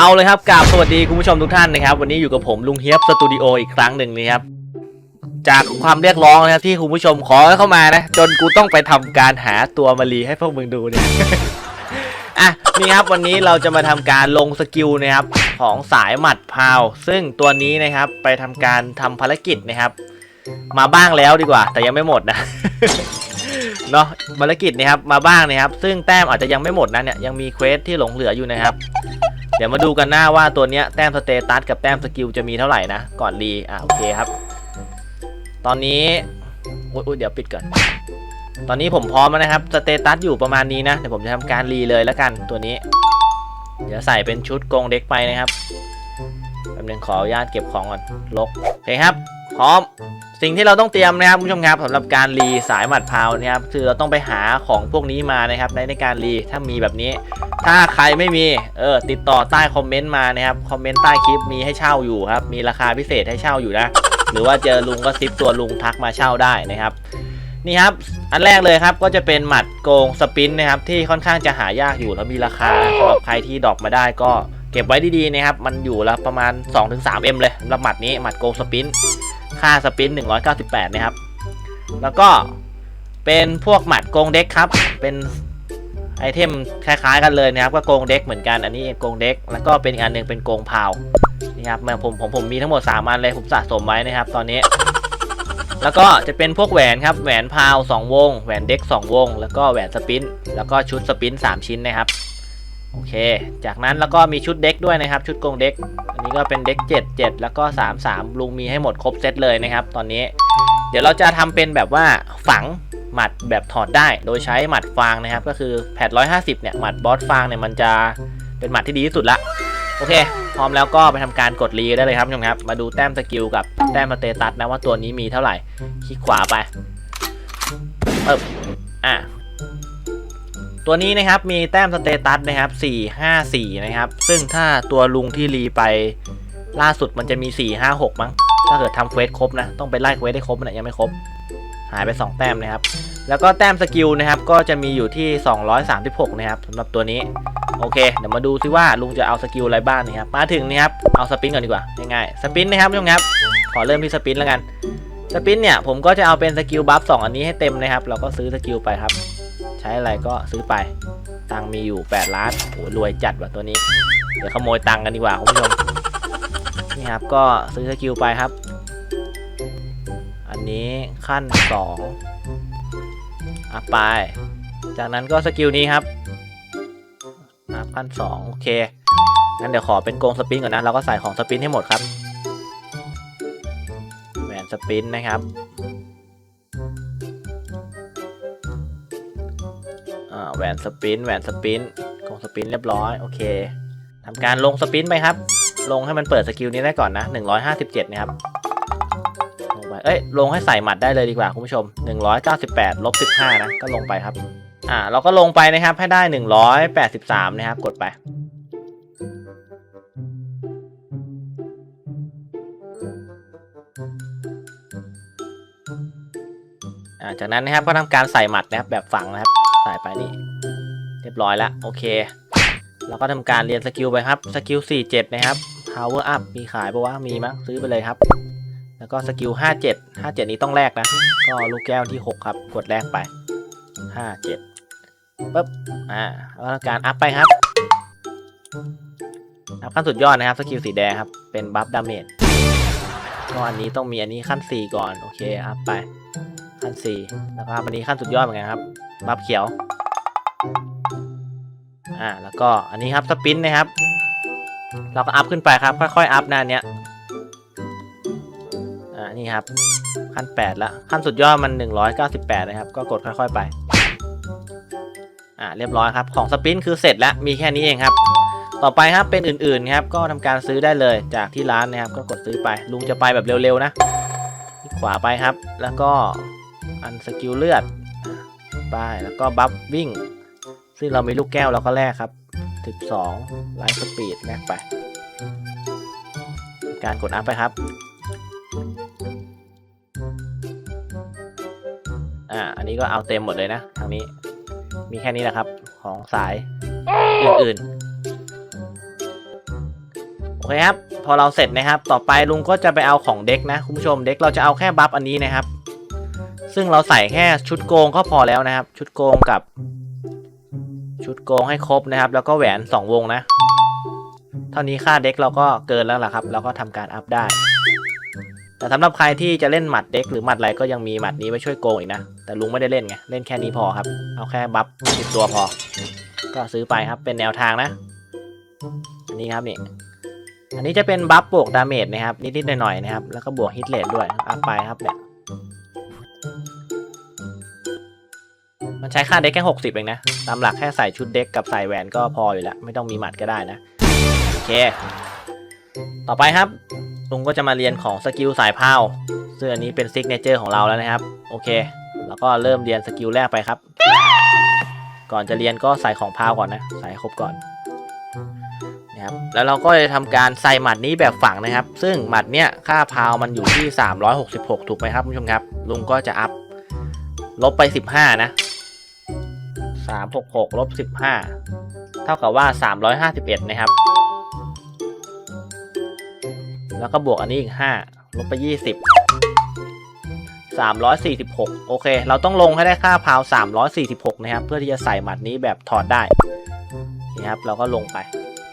เอาเลยครับกราบสวัสดีคุณผู้ชมทุกท่านนะครับ วันนี้อยู่กับผมลุงเฮียบสตูดิโออีกครั้งหนึ่งนะครับ จากความเรียกร้องนะครับที่คุณผู้ชมขอเข้ามานะ จนกูต้องไปทำการหาตัวมารีให้พวกมึงดูเนี่ย อะนี่ครับวันนี้เราจะมาทำการลงสกิลนะครับของสายหมัดพาว ซึ่งตัวนี้นะครับไปทำการทำภารกิจนะครับ มาบ้างแล้วดีกว่า แต่ยังไม่หมดนะ เนาะภารกิจนะครับมาบ้างนะครับ ซึ่งแต้มอาจจะยังไม่หมดนะเนี่ยยังมีเควสที่หลงเหลืออยู่นะครับ เดี๋ยวมาดูกันหน้าว่าตัวเนี้ยแต้มสเตตัสกับแต้มสกิลจะมีเท่าไหร่นะ ก่อนรีอะโอเคครับ ตอนนี้อุ๊ยอุ๊ยเดี๋ยวปิดก่อน ตอนนี้ผมพร้อมแล้วนะครับสเตตัสอยู่ประมาณนี้นะเดี๋ยวผมจะทำการรีเลยแล้วกันตัวนี้ เดี๋ยวใส่เป็นชุดกงเด็กไปนะครับแป๊บนึงขออนุญาตเก็บของก่อนลกโอเคครับ พร้อม สิ่งที่เราต้องเตรียมนะครับคุณผู้ชมครับสำหรับการรีสายหมัดพาวนะครับคือเราต้องไปหาของพวกนี้มานะครับในในการรีถ้ามีแบบนี้ ถ้าใครไม่มีเออติดต่อใต้คอมเมนต์มานะครับคอมเมนต์ใต้คลิปมีให้เช่าอยู่ครับมีราคาพิเศษให้เช่าอยู่นะ หรือว่าเจอลุงก็ซิปตัวลุงทักมาเช่าได้นะครับนี่ครับอันแรกเลยครับก็จะเป็นหมัดโกงสปินนะครับที่ค่อนข้างจะหายากอยู่แล้วมีราคาสำหรับใครที่ดรอกมาได้ก็เก็บไว้ดีๆนะครับมันอยู่ละประมาณ 2-3M เลยสำหรับหมัดนี้หมัดโกงสปิน ค่าสปิน198 นะครับ แล้วก็เป็นพวกหมัดโกงเด็กครับ เป็นไอเทมคล้ายๆกันเลยนะครับ ก็โกงเด็กเหมือนกันอันนี้โกงเด็ก แล้วก็เป็นอีกอันหนึงเป็นโกงพาวนี่ครับมาผมผมผมมีทั้งหมด 3 อันเลยผมสะสมไว้นะครับ ตอนนี้แล้วก็จะเป็นพวกแหวนครับ แหวนพาว 2 วง แหวนเด็ก 2 วง แล้วก็แหวนสปิน แล้วก็ชุดสปิน 3 ชิ้นนะครับ โอเค จากนั้นแล้วก็มีชุดเด็กด้วยนะครับ ชุดกงเด็ก อันนี้ก็เป็นเด็ก7 7 แล้วก็ 3 3 ลุงมีให้หมดครบเซตเลยนะครับ ตอนนี้ เดี๋ยวเราจะทำเป็นแบบว่าฝังหมัดแบบถอดได้ โดยใช้หมัดฟางนะครับ ก็คือแพด150 เนี่ย หมัดบอสฟางเนี่ยมันจะเป็นหมัดที่ดีที่สุดละ โอเค พร้อมแล้วก็ไปทำการกดรีได้เลยครับผู้ชมครับ มาดูแต้มสกิลกับแต้มสเตตัสนะว่าตัวนี้มีเท่าไหร่ คลิกขวาไปเอออะ ตัวนี้นะครับมีแต้มสเตตัสนะครับ4 5 4 นะครับ ซึ่งถ้าตัวลุงที่รีไปล่าสุดมันจะมี 4 5 6 มั้ง ถ้าเกิดทำเควสครบนะ ต้องไปไล่เควสให้ครบนะยังไม่ครบ หายไป 2 แต้มนะครับ แล้วก็แต้มสกิลนะครับก็จะมีอยู่ที่ 236 นะครับสำหรับตัวนี้ โอเค เดี๋ยวมาดูซิว่าลุงจะเอาสกิลอะไรบ้างนะครับ มาถึงนี่ครับ เอาสปินก่อนดีกว่า ง่ายๆ สปินนะครับผู้ชมครับ ขอเริ่มที่สปินแล้วกัน สปินเนี่ยผมก็จะเอาเป็นสกิลบัฟสองอันนี้ให้เต็มนะครับ เราก็ซื้อสกิลไปครับ ใช้อะไรก็ซื้อไป ตังมีอยู่ 8 ล้านโอ้รวยจัดว่ะตัวนี้ เดี๋ยวขโมยตังกันดีกว่าคุณผู้ชมนี่ครับก็ซื้อสกิลไปครับ อันนี้ขั้น2อะไป จากนั้นก็สกิลนี้ครับอะพันสองโอเคงั้นเดี๋ยวขอเป็นโกงสปินก่อนนะเราก็ใส่ของสปินให้หมดครับแหวนสปินนะครับ แหวนสปินแหวนสปินโกงสปินเรียบร้อยโอเคทำการลงสปินไปครับ ลงให้มันเปิดสกิลนี้ได้ก่อนนะ 157นะครับลงไปเอ้ยลงให้ใส่หมัดได้เลยดีกว่าคุณผู้ชม 198ลบ15นะก็ลงไปครับอ่าเราก็ลงไปนะครับให้ได้ 183 นะครับ กดไปจากนั้นนะครับก็ทำการใส่หมัดนะครับแบบฝังนะครับ ส่ไปนี่ เรียบร้อยแล้วโอเค เราก็ทำการเรียนสกิลไปครับสกิล47 นะครับ power up มีขายปะวะมีมั้งซื้อไปเลยครับ แล้วก็สกิล57 57 นี้ต้องแลกนะ ก็ลูกแก้วที่ 6 ครับ กดแลกไป 57ปึ๊บอ่าแล้วการอัพไปครับอัพขั้นสุดยอดนะครับสกิลสีแดงครับ เป็นบัฟดาเมจก็อันนี้ต้องมีอันนี้ขั้น 4 ก่อน โอเคอัพไปขั้น 4 แล้วก็อันนี้ขั้นสุดยอดเหมือนกันครับ บัฟเขียว อ่า แล้วก็อันนี้ครับสปินนะครับ เราก็อัพขึ้นไปครับ ค่อยๆอัพหน้าเนี้ย อ่า นี่ครับ ขั้น8ล้วขั้นสุดยอดมัน 198 นะครับ ก็กดค่อยๆไป อ่า เรียบร้อยครับ ของสปินคือเสร็จแล้ว มีแค่นี้เองครับ ต่อไปครับ เป็นอื่นๆครับ ก็ทำการซื้อได้เลย จากที่ร้านนะครับ ก็กดซื้อไป ลุงจะไปแบบเร็วๆนะขวาไปครับ แล้วก็อันสกิลเลือด ไป แล้วก็บัฟวิ่ง ซึ่งเรามีลูกแก้วเราก็แลกครับ 12ไลท์สปีดแลกไป การกดอัพไปครับ อ่า อันนี้ก็เอาเต็มหมดเลยนะ ทางนี้ มีแค่นี้แหละครับ ของสายอื่นๆ โอเคครับ พอเราเสร็จนะครับ ต่อไปลุงก็จะไปเอาของเด็กนะ คุณผู้ชม เด็กเราจะเอาแค่บัฟอันนี้นะครับ ซึ่งเราใส่แค่ชุดโกงก็พอแล้วนะครับ ชุดโกงกับ ชุดโกงให้ครบนะครับ แล้วก็แหวนสองวงนะ เท่านี้ค่าเด็กเราก็เกินแล้วล่ะครับ เราก็ทำการอัพได้ แต่สำหรับใครที่จะเล่นหมัดเด็กหรือหมัดอะไรก็ยังมีหมัดนี้ไว้ช่วยโกงอีกนะ แต่ลุงไม่ได้เล่นไง เล่นแค่นี้พอครับ เอาแค่บัฟสิบตัวพอ ก็ซื้อไปครับ เป็นแนวทางนะ อันนี้ครับนี่อันนี้จะเป็นบัฟบวกดาเมจนะครับนิดๆหน่อยๆนะครับ แล้วก็บวกฮิตเลทด้วยอัพไปครับเนี่ย มันใช้ค่าเด็กแค่ 60 เองนะ ตามหลักแค่ใส่ชุดเด็กกับใส่แหวนก็พออยู่แล้ว ไม่ต้องมีหมัดก็ได้นะ โอเค ต่อไปครับ ลุงก็จะมาเรียนของสกิลสายพาวซึ่งอันนี้เป็นซิกเนเจอร์ของเราแล้วนะครับ โอเค แล้วก็เริ่มเรียนสกิลแรกไปครับ ก่อนจะเรียนก็ใส่ของพาวก่อนนะ ใส่ครบก่อนนะครับแล้วเราก็จะทำการใส่หมัดนี้แบบฝังนะครับ ซึ่งหมัดเนี้ยค่าพาวมันอยู่ที่ 366 ถูกไหมครับคุณผู้ชมครับ ลุงก็จะอัพลบไป 15 นะ 366ลบ15 เท่ากับว่า 351 นะครับ แล้วก็บวกอันนี้อีก 5 ลบไป 20 346 โอเค เราต้องลงให้ได้ค่าพาว 346 นะครับ เพื่อที่จะใส่หมัดนี้แบบถอดได้ นี่ครับ เราก็ลงไป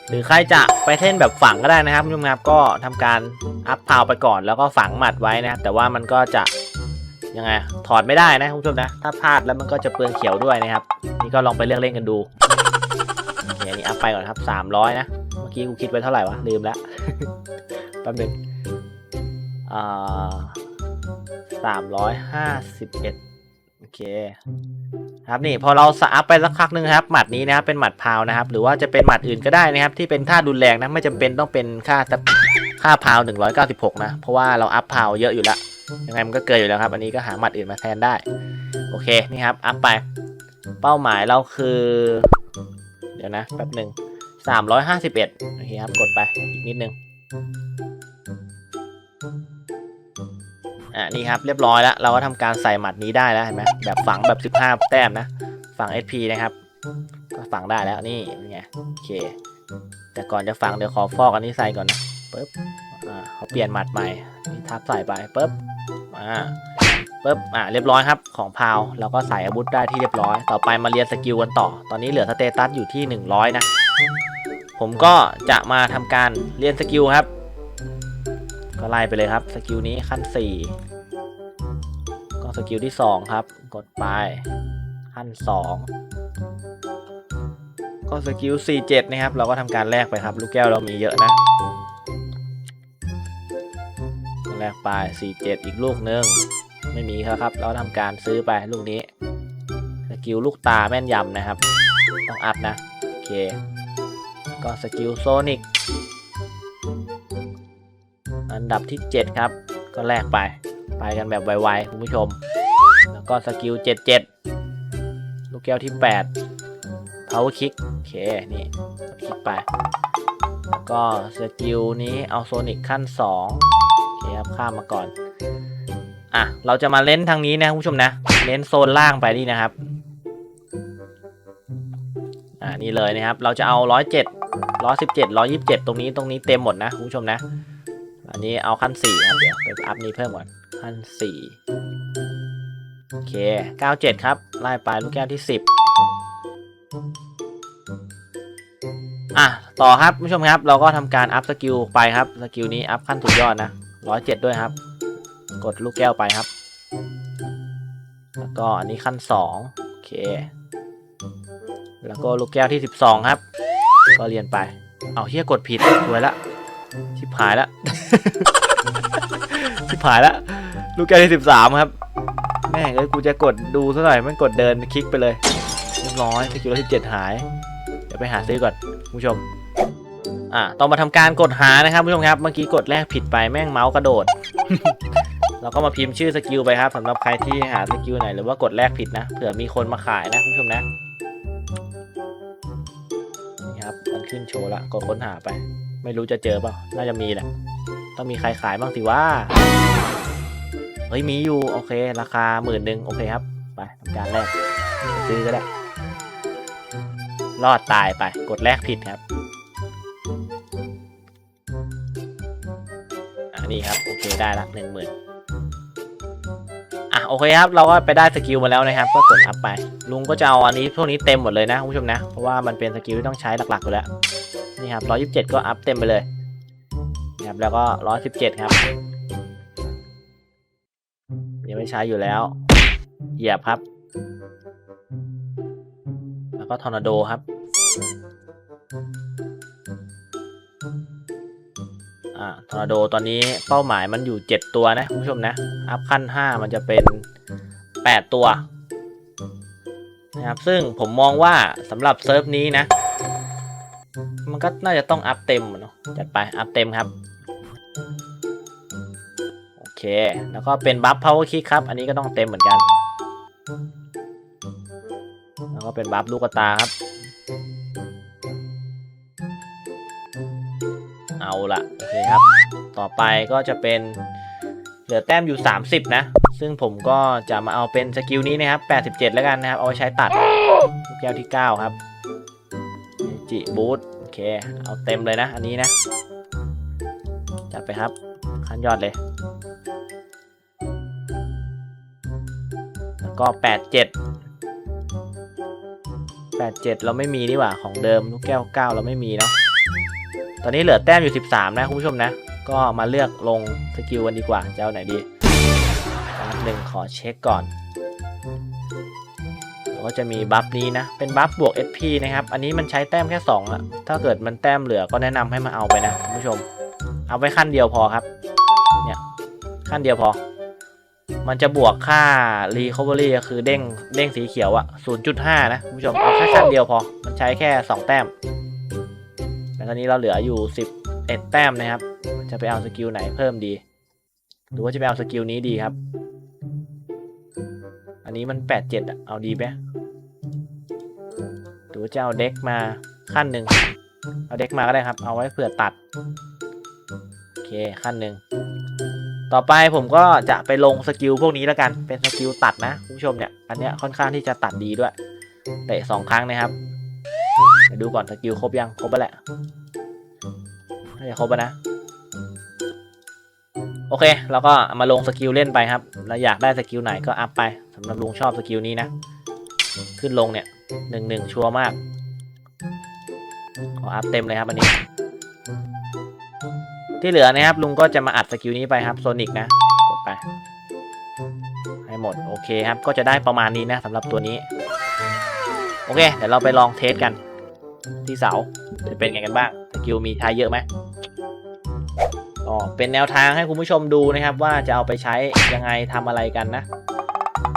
หรือใครจะไปเล่นแบบฝังก็ได้นะครับคุณผู้ชมครับ ก็ทำการอัพพาวไปก่อนแล้วก็ฝังหมัดไว้นะครับ แต่ว่ามันก็จะ ยังไงถอดไม่ได้นะคุณผู้ชมนะ ถ้าพลาดแล้วมันก็จะเปลืองเขียวด้วยนะครับ นี่ก็ลองไปเลือกเล่นกันดูโอเคอันนี้อัพไปก่อนครับ 300 นะ เมื่อกี้กูคิดไว้เท่าไหร่วะ ลืมแล้วแป๊บนึงอ่าสามร้อยห้าสิบเอ็ดโอเคครับนี่พอเราสอัพไปสักพักหนึงครับหมัดนี้นะครับเป็นหมัดพาวนะครับ หรือว่าจะเป็นหมัดอื่นก็ได้นะครับ ที่เป็นค่ารุนแรงนะไม่จำเป็นต้องเป็นค่าค่าพาว196นะ เพราะว่าเราอัพพาวเยอะอยู่แล้ว ยังไงมันก็เกินอยู่แล้วครับ อันนี้ก็หาหมัดอื่นมาแทนได้ โอเค นี่ครับ อัพไป เป้าหมายเราคือ เดี๋ยวนะ แป๊บหนึ่งสามร้อยห้าสิบเอ็ดโอเคครับ กดไป อีกนิดนึง อะ นี่ครับ เรียบร้อยแล้ว เราก็ทำการใส่หมัดนี้ได้แล้วเห็นไหมแบบฝังแบบ 15 แต้มนะ ฝัง SP นะครับ ก็ฝังได้แล้ว นี่ไง โอเค แต่ก่อนจะฝังเดี๋ยวขอฟอกอันนี้ใส่ก่อนนะปึ๊บ อ่าเขาเปลี่ยนหมัดใหม่ นี่ทับใส่ไปปึ๊บ อ่าปึ๊บอ่าเรียบร้อยครับของพาวเราก็ใส่อาวุธได้ที่เรียบร้อย ต่อไปมาเรียนสกิลกันต่อ ตอนนี้เหลือสเตตัสอยู่ที่ 100 นะ ผมก็จะมาทำการเรียนสกิลครับ ก็ไล่ไปเลยครับสกิลนี้ขั้น 4 ก็สกิลที่ 2 ครับ กดไปขั้น 2 ก็สกิล 47 นะครับ เราก็ทำการแลกไปครับ ลูกแก้วเรามีเยอะนะ แลกไป 47 อีกลูกหนึง ไม่มีครับครับ เราทำการซื้อไปลูกนี้สกิลลูกตาแม่นยำนะครับ ต้องอัพนะ โอเค ก็สกิลโซนิกอันดับที่ 7 ครับ ก็แลกไป ไปกันแบบไวๆ คุณผู้ชม แล้วก็สกิล 77 ลูกแก้วที่ 8 power kick โอเค นี่คลิกไป แล้วก็สกิลนี้เอาโซนิกขั้น 2 เคครับข้ามมาก่อน อะ เราจะมาเล่นทางนี้นะคุณผู้ชมนะ เล่นโซนล่างไปนี่นะครับ อ่านี่เลยนะครับ เราจะเอาร้อยเจ็ดร้อยสิบเจ็ดร้อยยิบเจ็ดตรงนี้ตรงนี้เต็มหมดนะคุณผู้ชมนะ อันนี้เอาขั้นสี่ครับ เดี๋ยวไปอัพนี้เพิ่มก่อนขั้นสี่โอเคเก้าเจ็ดครับ ไล่ไปลูกแก้วที่สิบอะ ต่อครับผู้ชมครับ เราก็ทำการอัพสกิลไปครับ สกิลนี้อัพขั้นสุดยอดนะ ร้อยเจ็ดด้วยครับ กดลูกแก้วไปครับ แล้วก็อันนี้ขั้นสองโอเค แล้วก็ลูกแก้วที่สิบสองครับ ก็เรียนไป เอาเฮียกดผิดสวยละ ชิบหายละ ชิบหายละ ลูกแก้วที่สิบสามครับ แม่งเอ้ยกูจะกดดูซะหน่อยมันกดเดินคลิกไปเลย เรียบร้อยสกิลที่เจ็ดหาย เดี๋ยวไปหาซื้อก่อนคุณผู้ชม อะต้องมาทำการกดหานะครับผู้ชมครับ เมื่อกี้กดแรกผิดไปแม่งเมาส์กระโดด เราก็มาพิมพ์ชื่อสกิลไปครับสำหรับใครที่หาสกิลไหนหรือว่ากดแรกผิดนะเผื่อมีคนมาขายนะผู้ชมนะนี่ครับมันขึ้นโชว์ละกดค้นหาไป ไม่รู้จะเจอเปล่าน่าจะมีแหละต้องมีใครขายบ้างสิว่าเฮ้ยมีอยู่โอเค ราคาหมื่นหนึ่งโอเคครับไปทำการแรกซื้อก็ได้ รอดตายไปกดแรกผิดครับ นี่ครับ โอเคได้ละหนึ่งหมื่นอะโอเคครับ เราก็ไปได้สกิลมาแล้วนะครับ ก็กดอัพไป ลุงก็จะเอาอันนี้พวกนี้เต็มหมดเลยนะคุณผู้ชมนะ เพราะว่ามันเป็นสกิลที่ต้องใช้หลักๆอยู่แล้ว นี่ครับร้อยยิบเจ็ดก็อัพเต็มไปเลยนะครับแล้วก็ร้อยสิบเจ็ดครับ ยังไม่ใช้อยู่แล้ว เหยียบครับ แล้วก็ทอร์นาโดครับ อ่าทอร์นาโดตอนนี้เป้าหมายมันอยู่ 7 ตัวนะคุณผู้ชมนะ อัพขั้น 5 มันจะเป็น 8 ตัวนะครับซึ่งผมมองว่าสำหรับเซิร์ฟนี้นะ มันก็น่าจะต้องอัพเต็มเนาะจัดไปอัพเต็มครับ โอเค แล้วก็เป็นบัฟ power kick ครับ อันนี้ก็ต้องเต็มเหมือนกัน แล้วก็เป็นบัฟลูกตาครับ ละโอเคครับ ต่อไปก็จะเป็นเหลือแต้มอยู่ 30 นะ ซึ่งผมก็จะมาเอาเป็นสกิลนี้นะครับ 87 แล้วกันนะครับ เอาไว้ใช้ตัดลูกแก้วที่ 9 ครับจิบูทโอเค เอาเต็มเลยนะ อันนี้นะ จัดไปครับ ขั้นยอดเลย แล้วก็ 87 87 เราไม่มีนี่หว่า ของเดิมลูกแก้ว 9 เราไม่มีเนาะ ตอนนี้เหลือแต้มอยู่ 13 นะคุณผู้ชมนะ ก็มาเลือกลงสกิลกันดีกว่าจะเอาไหนดีแป๊บหนึ่งขอเช็คก่อนแล้วก็จะมีบัฟนี้นะ เป็นบัฟบวก SP นะครับ อันนี้มันใช้แต้มแค่2อะถ้าเกิดมันแต้มเหลือก็แนะนำให้มาเอาไปนะคุณผู้ชม เอาไว้ขั้นเดียวพอครับ เนี่ยขั้นเดียวพอ มันจะบวกค่า recovery ก็คือเด้งเด้งสีเขียวอะ0.5 นะคุณผู้ชม เอาแค่ขั้นเดียวพอ มันใช้แค่ 2 แต้ม ตอนนี้เราเหลืออยู่ 11 แต้มนะครับ จะไปเอาสกิลไหนเพิ่มดี หรือว่าจะไปเอาสกิลนี้ดีครับ อันนี้มัน 87อะเอาดีไหมหรือว่าจะเอาเด็กมาขั้นหนึ่ง เอาเด็กมาก็ได้ครับ เอาไว้เผื่อตัด โอเคขั้นหนึ่ง ต่อไปผมก็จะไปลงสกิลพวกนี้แล้วกัน เป็นสกิลตัดนะคุณผู้ชมเนี่ย อันเนี้ยค่อนข้างที่จะตัดดีด้วย เตะสองครั้งนะครับ เดี๋ยวดูก่อนสกิลครบยังครบไปแหละน่าจะครบแล้วนะ โอเคเราก็มาลงสกิลเล่นไปครับเราอยากได้สกิลไหนก็อัพไปสำหรับลุงชอบสกิลนี้นะ ขึ้นลงเนี่ยหนึ่งหนึ่งชัวร์มากขออัพเต็มเลยครับอันนี้ ที่เหลือนะครับลุงก็จะมาอัดสกิลนี้ไปครับโซนิกนะกดไปให้หมดโอเคครับก็จะได้ประมาณนี้นะสำหรับตัวนี้ โอเค เดี๋ยวเราไปลองเทสกัน ที่เสาจะเป็นไงกันบ้างสกิลมีใช้เยอะไหมก็เป็นแนวทางให้คุณผู้ชมดูนะครับ ว่าจะเอาไปใช้ยังไงทำอะไรกันนะ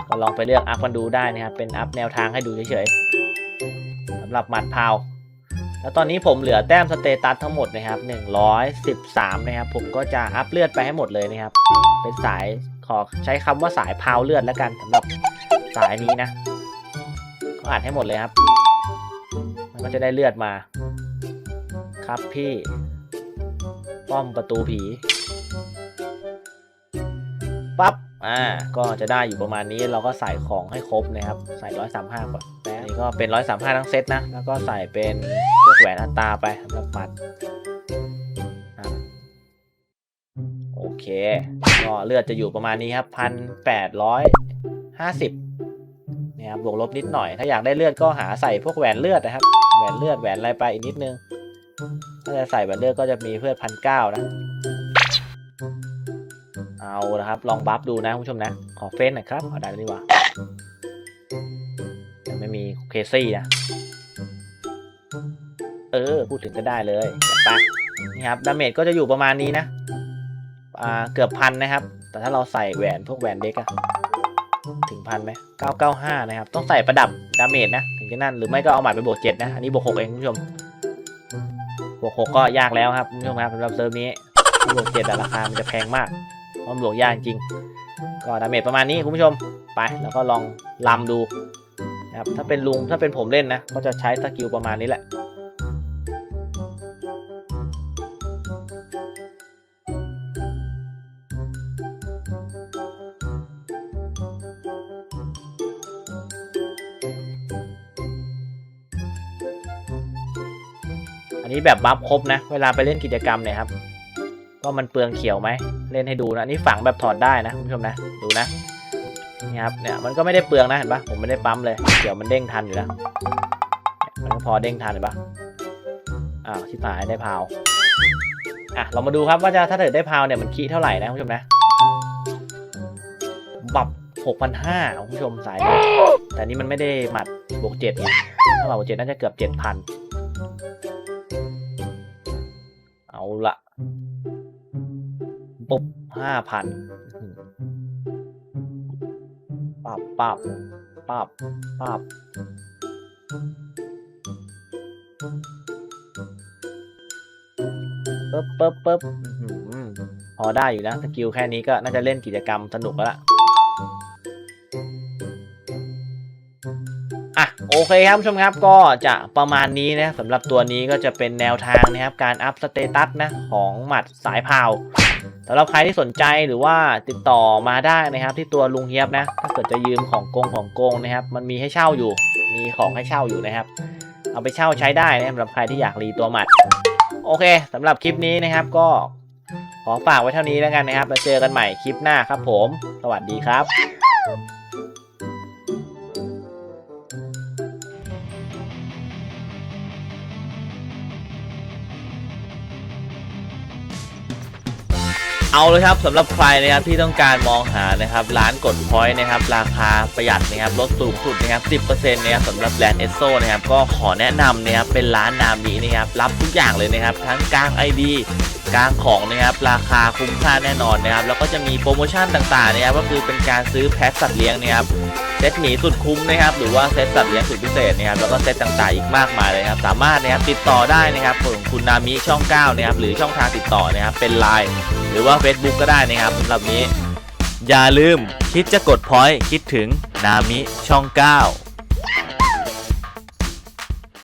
ก็ลองไปเลือกอัพกันดูได้นะครับ เป็นอัพแนวทางให้ดูเฉยๆสำหรับหมัดพาวแล้วตอนนี้ผมเหลือแต้มสเตตัสทั้งหมดนะครับ 113 นะครับ ผมก็จะอัพเลือดไปให้หมดเลยนะครับ เป็นสายขอใช้คำว่าสายพาวเลือดแล้วกันสำหรับสายนี้นะ ก็อ่านให้หมดเลยครับ มันก็จะได้เลือดมา ครับพี่ ป้อมประตูผี ปั๊บ อ่า ก็จะได้อยู่ประมาณนี้ เราก็ใส่ของให้ครบนะครับ ใส่ร้อยสามห้าก่อนแต่อันนี้ก็เป็นร้อยสามห้าทั้งเซตนะ แล้วก็ใส่เป็นพวกแหวนอัตราไปสำหรับหมัดโอเค ก็เลือดจะอยู่ประมาณนี้ครับพันแปดร้อยห้าสิบ นะครับบวกลบนิดหน่อย ถ้าอยากได้เลือดก็หาใส่พวกแหวนเลือดนะครับ แหวนเลือดแหวนอะไรไปอีกนิดนึง ถ้าจะใส่แหวนเลือดก็จะมีเพื่อพันเก้านะ เอาละครับ ลองบัฟดูนะคุณผู้ชมนะ ขอเฟซหน่อยครับเอาได้แล้วนี่ว่ายังไม่มีเคซี่นะ เออ พูดถึงก็ได้เลยไปนี่ครับดาเมจก็จะอยู่ประมาณนี้นะ อ่า เกือบพันนะครับ แต่ถ้าเราใส่แหวนพวกแหวนเด็กอะ ถึงพันไหม995 นะครับ ต้องใส่ประดับดาเมจนะ ถึงจะนั่น หรือไม่ก็เอาหมัดไปบวก7นะ อันนี้บวก6เองคุณผู้ชม บวก 6 ก็ยากแล้วครับคุณผู้ชมครับสำหรับเซิร์ฟนี้บวก7แต่ราคา มันจะแพงมากเพราะมันบวกยากจริง ก็ดาเมจประมาณนี้คุณผู้ชม ไป แล้วก็ลองลำดูนะครับ ถ้าเป็นลุง ถ้าเป็นผมเล่นนะ ก็จะใช้สกิลประมาณนี้แหละ นนี้แบบบัฟครบนะ เวลาไปเล่นกิจกรรมเนี่ยครับว่ามันเปลืองเขียวไหม เล่นให้ดูนะ นี่ฝังแบบถอดได้นะคุณผู้ชมนะ ดูนะ นี่ครับ เนี่ย มันก็ไม่ได้เปลืองนะ เห็นปะผมไม่ได้ปั๊มเลยเดี๋ยวมันเด้งทันอยู่แล้วมันก็พอเด้งทันเห็นปะอ้าวชิบหายได้พาว อะ เรามาดูครับว่าจะถ้าเกิดได้พาวเนี่ยมันคีเท่าไหร่นะคุณผู้ชมนะ บับหกพันห้าคุณผู้ชมสายนี้แต่นี่มันไม่ได้หมัดบวกเจ็ดไงถ้าหมัดบวกเจ็ดน่าจะเกือบเจ็ดพัน ปุ๊บห้าพันปับปับปับปับปึ๊บปึ๊บปึ๊บอื้อหือพอได้อยู่นะสกิลแค่นี้ก็น่าจะเล่นกิจกรรมสนุกแล้วล่ะอะโอเคครับผู้ชมครับก็จะประมาณนี้นะสำหรับตัวนี้ก็จะเป็นแนวทางนะครับ การอัพสเตตัสนะของหมัดสายพาว สำหรับใครที่สนใจหรือว่าติดต่อมาได้นะครับ ที่ตัวลุงเฮียบนะ ถ้าเกิดจะยืมของโกงของโกงนะครับ มันมีให้เช่าอยู่ มีของให้เช่าอยู่นะครับ เอาไปเช่าใช้ได้นะสำหรับใครที่อยากรีตัวหมัด โอเคสำหรับคลิปนี้นะครับก็ขอฝากไว้เท่านี้แล้วกันนะครับ แล้วเจอกันใหม่คลิปหน้าครับผม สวัสดีครับ เอาเลยครับสำหรับใครนะครับที่ต้องการมองหานะครับร้านกดพอยต์นะครับราคาประหยัดนะครับลดสูงสุดนะครับ 10%นะครับสำหรับแบรนด์เอสโซนะครับก็ขอแนะนำนะครับเป็นร้านนามินะครับรับทุกอย่างเลยนะครับทั้งกลาง ID กลางของนะครับราคาคุ้มค่าแน่นอนนะครับแล้วก็จะมีโปรโมชั่นต่างๆนะครับก็คือเป็นการซื้อแพ็คสัตว์เลี้ยงนะครับเซตหมีสุดคุ้มนะครับหรือว่าเซตสัตว์เลี้ยงสุดพิเศษนะครับแล้วก็เซตต่างๆอีกมากมายเลยครับสามารถนะครับติดต่อได้นะครับของคุณนามิช่อง9นะครับหรือช่องทางติดต่อนะครับเป็นไลน์ หรือว่า Facebook ก็ได้นะครับสำหรับนี้ อย่าลืมคิดจะกดพอยต์คิดถึงนามิช่อง 9